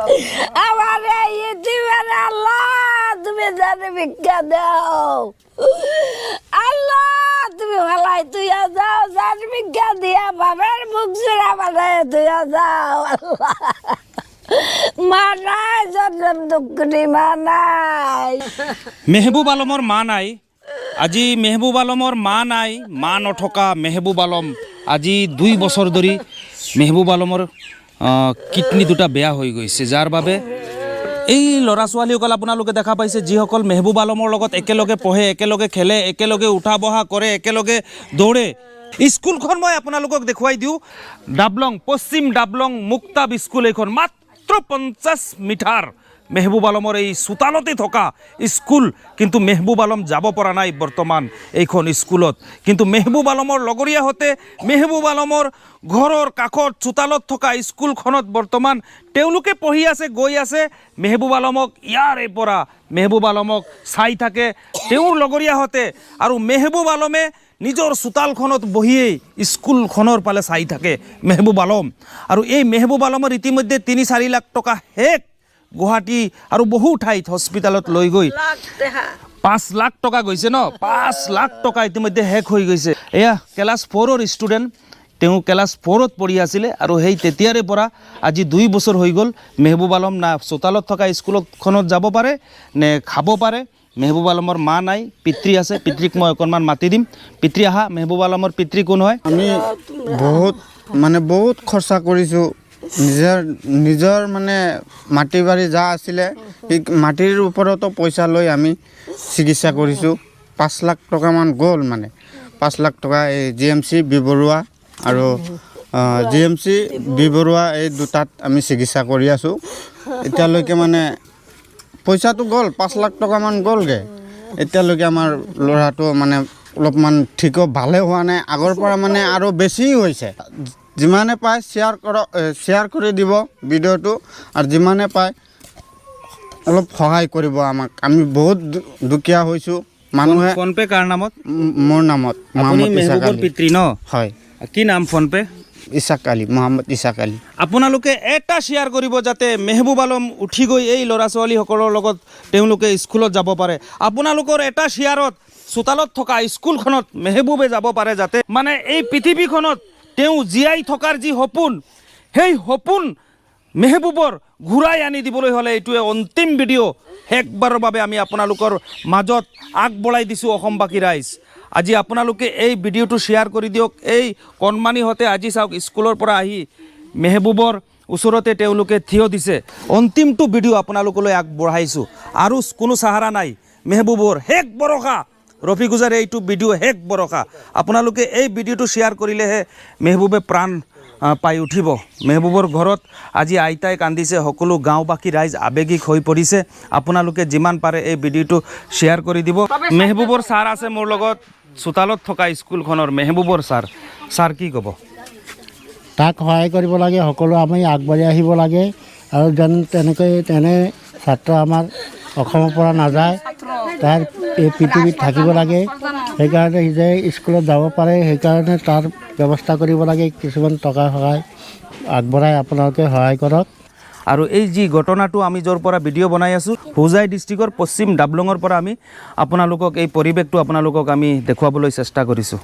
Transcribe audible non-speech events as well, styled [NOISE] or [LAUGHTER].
[LAUGHS] আমার এই ইতিমের আল্লাহ তুমি জানি ভিক্ষা দাও। আল্লাহ তুমি ভালাই তুই যাও, জানি ভিক্ষা দিয়া বাবার মুখ জোড়া বানায় তুই যাও। আল্লাহ। মেহবুব আলমৰ মা নাই, আজি মেহবুব আলমৰ মা নাই, মা নথকা মেহবুব আলম। আজি দুই বছৰ ধৰি মেহবুব আলমৰ কিডনী দুটা বেয়া হৈ গৈছে। যাৰ বাবে এই ল'ৰা ছোৱালীসকল আপোনালোকে দেখা পাইছে, যিসকল মেহবুব আলমৰ লগত একেলগে পঢ়ে, একেলগে খেলে, একেলগে উঠা বহা কৰে, একেলগে দৌৰে। স্কুলখন মই আপোনালোকক দেখুৱাই দিওঁ। ডাবলং, পশ্চিম ডাবলং মুক্তাব স্কুল এইখন মাত্ৰ পঞ্চাছ মিটাৰ। মেহবুব আলমৰ এই চোতালতে থকা স্কুল, কিন্তু মেহবুব আলম যাব পৰা নাই বৰ্তমান এইখন স্কুলত। কিন্তু মেহবুব আলমৰ লগৰীয়াহঁতে মেহবুব আলমৰ ঘৰৰ কাষত চোতালত থকা স্কুলখনত বৰ্তমান তেওঁলোকে পঢ়ি আছে, গৈ আছে। মেহবুব আলমক ইয়াৰে পৰা মেহবুব আলমক চাই থাকে তেওঁৰ লগৰীয়াহঁতে আৰু মেহবুব আলমে নিজৰ চোতালখনত বহিয়েই স্কুলখনৰ ফালে চাই থাকে মেহবুব আলম। আৰু এই মেহবুব আলমৰ ইতিমধ্যে তিনি চাৰি লাখ টকা শেষ গুৱাহাটী আৰু বহু ঠাইত হস্পিটেলত লৈ গৈ পাঁচ লাখ টকা গৈছে ন? পাঁচ লাখ টকা ইতিমধ্যে শেষ হৈ গৈছে। এয়া ক্লাছ ফ'ৰৰ ষ্টুডেণ্ট। তেওঁ ক্লাছ ফ'ৰত পঢ়ি আছিলে আৰু সেই তেতিয়াৰে পৰা আজি দুই বছৰ হৈ গ'ল। মেহবুব আলম না চোতালত থকা স্কুলখনত যাব পাৰে নে খাব পাৰে। মেহবুব আলমৰ মা নাই পিতৃ আছে। পিতৃক মই অকণমান মাতি দিম। পিতৃ আহা মেহবুব আলমৰ পিতৃ কোন হয়? আমি বহুত মানে বহুত খৰচা কৰিছোঁ। নিজৰ নিজৰ মানে মাটি বাৰী যা আছিলে সেই মাটিৰ ওপৰতো পইচা লৈ আমি চিকিৎসা কৰিছোঁ। পাঁচ লাখ টকামান গ'ল মানে। পাঁচ লাখ টকা এই G M C B Baruah আৰু G M C B Baruah এই দুটাত আমি চিকিৎসা কৰি আছোঁ। এতিয়ালৈকে মানে পইচাটো গ'ল পাঁচ লাখ টকামান গ'লগৈ। এতিয়ালৈকে আমাৰ ল'ৰাটো মানে অলপমান ঠিকো ভালে হোৱা নাই। আগৰ পৰা মানে আৰু বেছি হৈছে। যিমানে পায় শ্বেয়াৰ কৰক শ্বেয়াৰ কৰি দিব ভিডিঅ'টো আৰু যিমানে পায় অলপ সহায় কৰিব আমাক। আমি বহুত দুখীয়া হৈছোঁ। মানুহে ফোনপে' কাৰ নামত? মোৰ নামত পিতৃ ন? হয়। কি নাম ফোনপে' ইছাক আলী মহম্মদ ইছাক আলী। আপোনালোকে এটা শ্বেয়াৰ কৰিব যাতে মেহবুব আলম উঠি গৈ এই ল'ৰা ছোৱালীসকলৰ লগত তেওঁলোকে স্কুলত যাব পাৰে। আপোনালোকৰ এটা শ্বেয়াৰত চোতালত থকা স্কুলখনত মেহবুবে যাব পাৰে যাতে। মানে এই পৃথিৱীখনত তেওঁ জীয়াই থকাৰ যি সপোন, সেই সপোন মেহবুবৰ ঘূৰাই আনি দিবলৈ হ'লে এইটোৱে অন্তিম ভিডিঅ' শেষবাৰৰ বাবে আমি আপোনালোকৰ মাজত আগবঢ়াই দিছোঁ অসমবাসী ৰাইজ। আজি আপোনালোকে এই ভিডিঅ'টো শ্বেয়াৰ কৰি দিয়ক। এই কণমানিহঁতে আজি চাওক, স্কুলৰ পৰা আহি মেহবুবৰ ওচৰতে তেওঁলোকে থিয় দিছে। অন্তিমটো ভিডিঅ' আপোনালোকলৈ আগবঢ়াইছোঁ। আৰু কোনো চাহাৰা নাই। মেহবুবৰ শেষ ভৰসা। ৰফিকুজাৰ এইটো ভিডিঅ' শেষ ভৰসা আপোনালোকে এই ভিডিঅ'টো শ্বেয়াৰ কৰিলেহে মেহবুবে প্ৰাণ পাই উঠিব। মেহবুবৰ ঘৰত আজি আইতাই কান্দিছে, সকলো গাঁওবাসী ৰাইজ আৱেগিক হৈ পৰিছে। আপোনালোকে যিমান পাৰে এই ভিডিঅ'টো শ্বেয়াৰ কৰি দিব। মেহবুবৰ ছাৰ আছে মোৰ লগত, চোতালত থকা স্কুলখনৰ মেহবুবৰ ছাৰ। ছাৰ, কি ক'ব? তাক সহায় কৰিব লাগে, সকলো আমি আগবাঢ়ি আহিব লাগে। আৰু যেন তেনেকৈ, তেনে ছাত্ৰ আমাৰ অসমৰ পৰা নাযায়। তাৰ এই পৃথিৱীত থাকিব লাগে। সেইকাৰণে সি যে স্কুলত যাব পাৰে, সেইকাৰণে তাৰ ব্যৱস্থা কৰিব লাগে, কিছুমান টকা সহায় আগবঢ়াই আপোনালোকে সহায় কৰক। আৰু এই যি ঘটনাটো আমি য'ৰ পৰা ভিডিঅ' বনাই আছোঁ, হোজাই ডিষ্ট্ৰিক্টৰ পশ্চিম ডাবলঙৰ পৰা আমি আপোনালোকক, এই পৰিৱেশটো আপোনালোকক আমি দেখুৱাবলৈ চেষ্টা কৰিছোঁ।